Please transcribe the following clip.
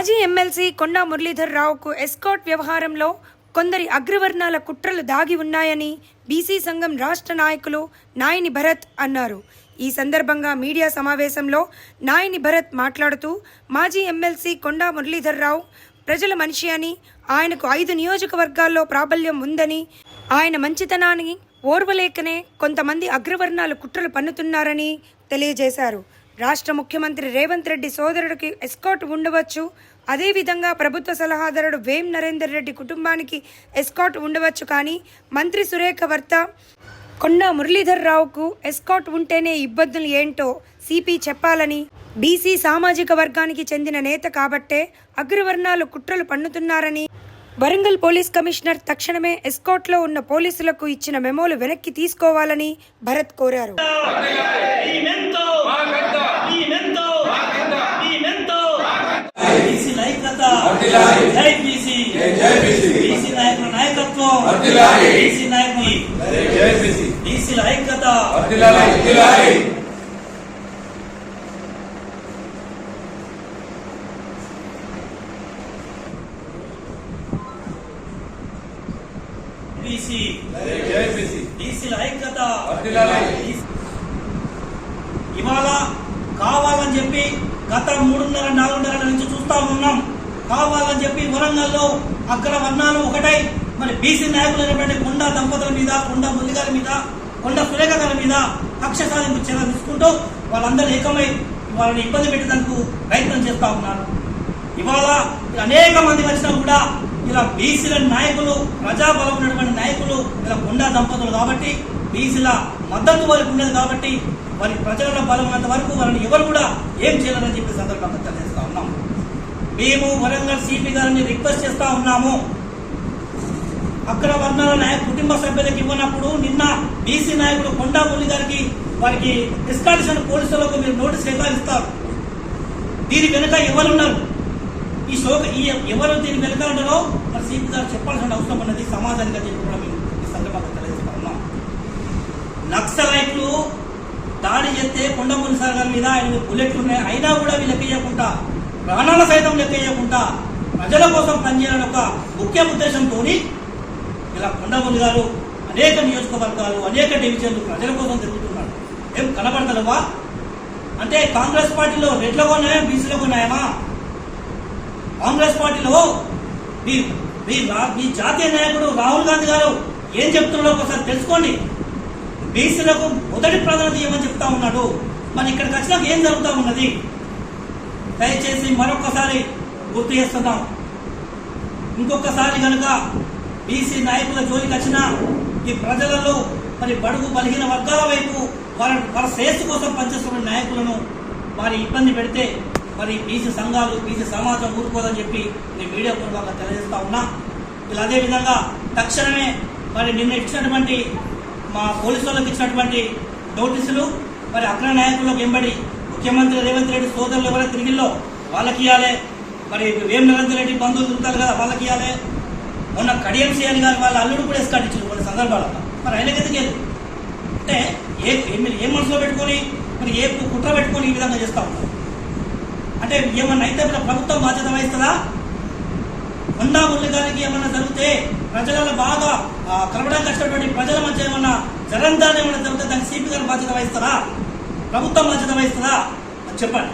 మాజీ ఎమ్మెల్సీ కొండా మురళీధర్ రావుకు ఎస్కాట్ వ్యవహారంలో కొందరి అగ్రవర్ణాల కుట్రలు దాగి ఉన్నాయని బీసీ సంఘం రాష్ట్ర నాయకులు నాయని భరత్ అన్నారు. ఈ సందర్భంగా మీడియా సమావేశంలో నాయని భరత్ మాట్లాడుతూ మాజీ ఎమ్మెల్సీ కొండా మురళీధర్ రావు ప్రజల మనిషి అని ఆయనకు ఐదు నియోజకవర్గాల్లో ప్రాబల్యం ఉందని ఆయన మంచితనాన్ని ఓర్వలేకనే కొంతమంది అగ్రవర్ణాలు కుట్రలు పన్నుతున్నారని తెలియజేశారు. రాష్ట్ర ముఖ్యమంత్రి రేవంత్ రెడ్డి సోదరుడికి ఎస్కాట్ ఉండవచ్చు. అదేవిధంగా ప్రభుత్వ సలహాదారుడు వేం నరేందర్ రెడ్డి కుటుంబానికి ఎస్కాట్ ఉండవచ్చు కానీ మంత్రి సురేఖ వర్త కొండా మురళీధర్ రావుకు ఎస్కాట్ ఉంటేనే ఇబ్బందులు ఏంటో సిపి చెప్పాలని. బీసీ సామాజిక వర్గానికి చెందిన నేత కాబట్టే అగ్రవర్ణాలు కుట్రలు పన్నుతున్నారని. వరంగల్ పోలీస్ కమిషనర్ తక్షణమే ఎస్కాట్లో ఉన్న పోలీసులకు ఇచ్చిన మెమోలు వెనక్కి తీసుకోవాలని భరత్ కోరారు. బీసీ నాయకత జై బీసీ బీసీ నాయకుల నాయకత్వం. బీసీ నాయకులు. బీసీల ఐక్యత. బీసీ. బీసీల ఐక్యత. ఇవాళ కావాలని చెప్పి గత మూడున్నర నాలుగున్నర నుంచి చూస్తా ఉన్నాం. కావాలని చెప్పి వరంగల్లో అక్కడ వర్ణాలు ఒకటై. మరి బీసీ నాయకులైనటువంటి కొండ దంపతుల మీద కొండ మురళి మీద కొండ సురేఖ గారి మీద కక్ష సాధింపు చర్య తీసుకుంటూ వాళ్ళందరూ ఏకమై వాళ్ళని ఇబ్బంది పెట్టేందుకు ప్రయత్నం చేస్తూ ఉన్నారు. ఇవాళ అనేక మంది వచ్చినా కూడా ఇలా బీసీల నాయకులు ప్రజాబలం ఉన్నటువంటి నాయకులు ఇలా గుండా దంపతులు కాబట్టి బీసీల మద్దతు వారికి ఉండేది కాబట్టి వారి ప్రజల బలం ఉన్నంత వరకు వారిని ఎవరు కూడా ఏం చేయాలని చెప్పి సందర్భంగా తెలియజేస్తా ఉన్నాం. మేము వరంగల్ సిపి గారిని రిక్వెస్ట్ చేస్తా ఉన్నాము. అక్కడ వర్ణాల నాయకు కుటుంబ సభ్యులకు ఇవ్వనప్పుడు నిన్న బీసీ నాయకుడు కొండాపూలి గారికి వారికి డిస్కాలిషన్ పోలీసులకు మీరు నోటీస్ ఎట్లా ఇస్తారు దీని వెనుక ఎవరున్నారు? ఈ శోక ఈ ఎవరు దీని వెనుక ఉన్నారో మరి సీపీ గారు చెప్పాల్సిన అవసరం ఉన్నది సమాజానికి చెప్పి కూడా మేము ఈ సందర్భంగా తెలియజేస్తా ఉన్నాం. నక్సలైట్లు దాడి చేస్తే కొండమూరి సార్ గారి మీద ఆయన బుల్లెట్లు ఉన్నాయి. అయినా కూడా వీళ్ళు లెక్క చేయకుండా ప్రాణాల సైతం లెక్కేయకుండా ప్రజల కోసం పనిచేయాలని ఒక ముఖ్య ఉద్దేశంతో ఇలా కొండమూరి గారు అనేక నియోజకవర్గాలు అనేక డివిజన్లు ప్రజల కోసం తిరుగుతున్నాడు ఏం కనబడతలవా? అంటే కాంగ్రెస్ పార్టీలో రెడ్లకు ఉన్నాయా బీసీలకు ఉన్నాయమా కాంగ్రెస్ పార్టీలో మీ మీ మీ జాతీయ నాయకుడు రాహుల్ గాంధీ గారు ఏం చెప్తున్నాడో ఒకసారి తెలుసుకోండి. బీసీలకు మొదటి ప్రాధాన్యత ఇవ్వమని చెప్తా ఉన్నాడు. మరి ఇక్కడికి వచ్చినాక ఏం జరుగుతూ ఉన్నది? దయచేసి మరొకసారి గుర్తు చేస్తున్నాం. ఇంకొకసారి కనుక బీసీ నాయకుల జోలికి వచ్చిన ఈ ప్రజలలో మరి బడుగు బలహీన వర్గాల వైపు వారి వారి శ్రేయస్సు కోసం పనిచేస్తున్న నాయకులను వారి ఇబ్బంది పెడితే మరి బీసీ సంఘాలు బీసీ సమాజం ఊరుకోదని చెప్పి నేను మీడియా పూర్వకంగా తెలియజేస్తా ఉన్నా. ఇలా అదేవిధంగా తక్షణమే మరి నిన్న ఇచ్చినటువంటి మా పోలీసు వాళ్ళకి ఇచ్చినటువంటి నోటీసులు మరి అగ్ర నాయకులకు వెంబడి ముఖ్యమంత్రి రేవంత్ రెడ్డి సోదరులు ఎవరైతే తిరిగిల్లో వాళ్ళకి ఇవ్వాలి మరి వేం నరేంద్ర రెడ్డి బంధువులు తిరుగుతారు కదా వాళ్ళకి ఇవ్వాలి మొన్న కడియం చేయాలి కానీ వాళ్ళ అల్లుడు కూడా ఎస్కాటించారు కొన్ని సందర్భాలలో. మరి ఆయనకి ఎందుకు లేదు అంటే ఏ మీరు ఏ మనసులో పెట్టుకొని మరి ఏ కుట్ర పెట్టుకొని ఈ విధంగా చేస్తూ ఉంటారు అంటే ఏమన్నా అయితే మన ప్రభుత్వం బాధ్యత వహిస్తుందా? హుండా మురళి ఏమన్నా జరిగితే ప్రజలలో బాగా ఆ, కలవడానికి కష్టపడి ప్రజల మధ్య ఏమన్నా జరంతాన్ని ఏమన్నా జరిగితే దానికి సిపి గారు బాధ్యత వహిస్తారా? ప్రభుత్వం బాధ్యత వహిస్తుందా? చెప్పండి.